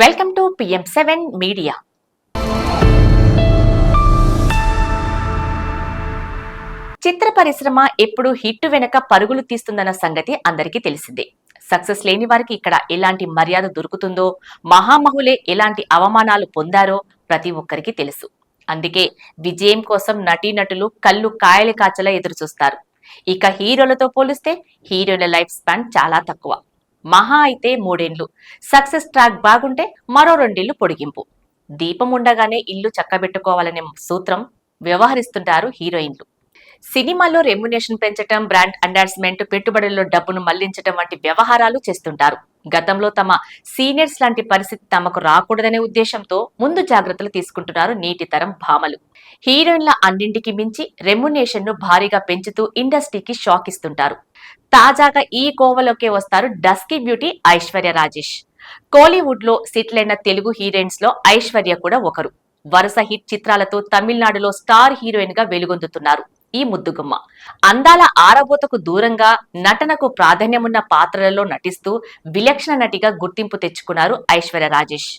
Welcome to PM seven media చిత్ర పరిశ్రమ ఎప్పుడు hit వెనక పరుగులు తీస్తుందన్న సంగతి అందరికీ తెలిసిందే. సక్సెస్ లేని వారికి ఇక్కడ ఎలాంటి మర్యాద దొరుకుతుందో మహామహులే ఎలాంటి అవమానాలు పొందారో ప్రతి ఒక్కరికి తెలుసు. అందుకే విజయం కోసం నటీనటులు కళ్ళు కాయలు కాచలా ఎదురుచూస్తారు. ఇక హీరోలతో పోలిస్తే హీరోల లైఫ్ స్పాన్ చాలా తక్కువ. మహా అయితే మూడేండ్లు. సక్సెస్ ట్రాక్ బాగుంటే మరో రెండేళ్ళు పొడిగింపు. దీపం ఉండగానే ఇల్లు చక్కబెట్టుకోవాలనే సూత్రం వ్యవహరిస్తుంటారు హీరోయిన్లు. సినిమాలో రెమ్యునేషన్ పెంచడం బ్రాండ్ అండార్స్మెంట్ పెట్టుబడుల్లో డబ్బును మళ్ళించడం వంటి వ్యవహారాలు చేస్తుంటారు. గతంలో తమ సీనియర్స్ లాంటి పరిస్థితి తమకు రాకూడదనే ఉద్దేశంతో ముందు జాగ్రత్తలు తీసుకుంటున్నారు నీటి తరం భామలు. హీరోయిన్ల అన్నింటికి మించి రెమ్యునేషన్ను భారీగా పెంచుతూ ఇండస్ట్రీకి షాక్ ఇస్తుంటారు. తాజాగా ఈ కోవలోకే వస్తారు డస్కీ బ్యూటీ ఐశ్వర్య రాజేష్. కోలీవుడ్లో సిట్లైన తెలుగు హీరోయిన్స్లో ఐశ్వర్య కూడా ఒకరు. వరుస హిట్ చిత్రాలతో తమిళనాడులో స్టార్ హీరోయిన్గా వెలుగొందుతున్నారు. ఈ ముద్దుగుమ్మ. అందాల ఆరబోతకు దూరంగా నటనకు ప్రాధాన్యమున్న పాత్రలలో నటిస్తూ విలక్షణ నటిగా గుర్తింపు తెచ్చుకున్నారు ఐశ్వర్య రాజేష్.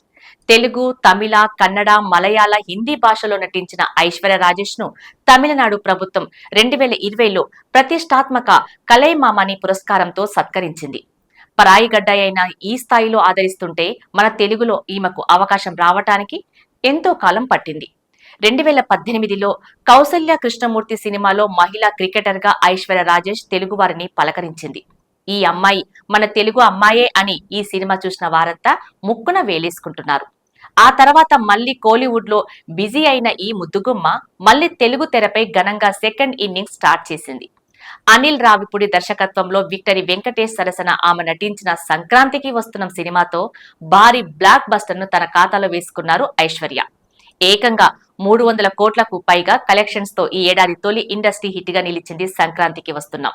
తెలుగు తమిళ కన్నడ మలయాళ హిందీ భాషలో నటించిన ఐశ్వర్య రాజేష్ను తమిళనాడు ప్రభుత్వం రెండు వేల ఇరవైలో ప్రతిష్టాత్మక కలైమామని పురస్కారంతో సత్కరించింది. పరాయిగడ్డ అయిన ఈ స్థాయిలో ఆదరిస్తుంటే మన తెలుగులో ఈమెకు అవకాశం రావటానికి ఎంతో కాలం పట్టింది. రెండు వేల పద్దెనిమిదిలో కౌసల్య కృష్ణమూర్తి సినిమాలో మహిళా క్రికెటర్గా ఐశ్వర్య రాజేష్ తెలుగు వారిని పలకరించింది. ఈ అమ్మాయి మన తెలుగు అమ్మాయే అని ఈ సినిమా చూసిన వారంతా ముక్కున వేలేసుకుంటున్నారు. ఆ తర్వాత మళ్ళీ కోలీవుడ్లో బిజీ అయిన ఈ ముద్దుగుమ్మ మళ్ళీ తెలుగు తెరపై ఘనంగా సెకండ్ ఇన్నింగ్స్ స్టార్ట్ చేసింది. అనిల్ రావిపూడి దర్శకత్వంలో విక్టరీ వెంకటేష్ సరసన ఆమె నటించిన సంక్రాంతికి వస్తున్న సినిమాతో భారీ బ్లాక్ బస్టర్ను తన ఖాతాలో వేసుకున్నారు ఐశ్వర్య. ఏకంగా మూడు వందల కోట్లకు పైగా కలెక్షన్స్తో ఈ ఏడాది తొలి ఇండస్ట్రీ హిట్గా నిలిచింది సంక్రాంతికి వస్తున్నాం.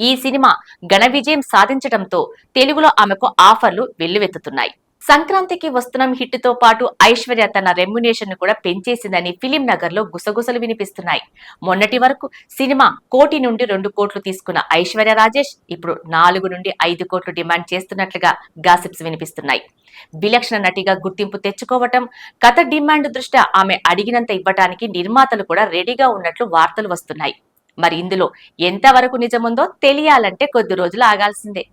ఈ సినిమా ఘన విజయం సాధించడంతో తెలుగులో ఆమెకు ఆఫర్లు వెల్లువెత్తుతున్నాయి. సంక్రాంతికి వస్తున్నాం హిట్తో పాటు ఐశ్వర్య తన రెమ్యునేషన్ను కూడా పెంచేసిందని ఫిలిం నగర్లో గుసగుసలు వినిపిస్తున్నాయి. మొన్నటి వరకు సినిమా కోటి నుండి రెండు కోట్లు తీసుకున్న ఐశ్వర్య రాజేష్ ఇప్పుడు నాలుగు నుండి ఐదు కోట్లు డిమాండ్ చేస్తున్నట్లుగా గాసిప్స్ వినిపిస్తున్నాయి. విలక్షణ నటిగా గుర్తింపు తెచ్చుకోవటం కథ డిమాండ్ దృష్ట్యా ఆమె అడిగినంత ఇవ్వటానికి నిర్మాతలు కూడా రెడీగా ఉన్నట్లు వార్తలు వస్తున్నాయి. మరి ఇందులో ఎంతవరకు నిజముందో తెలియాలంటే కొద్ది రోజులు ఆగాల్సిందే.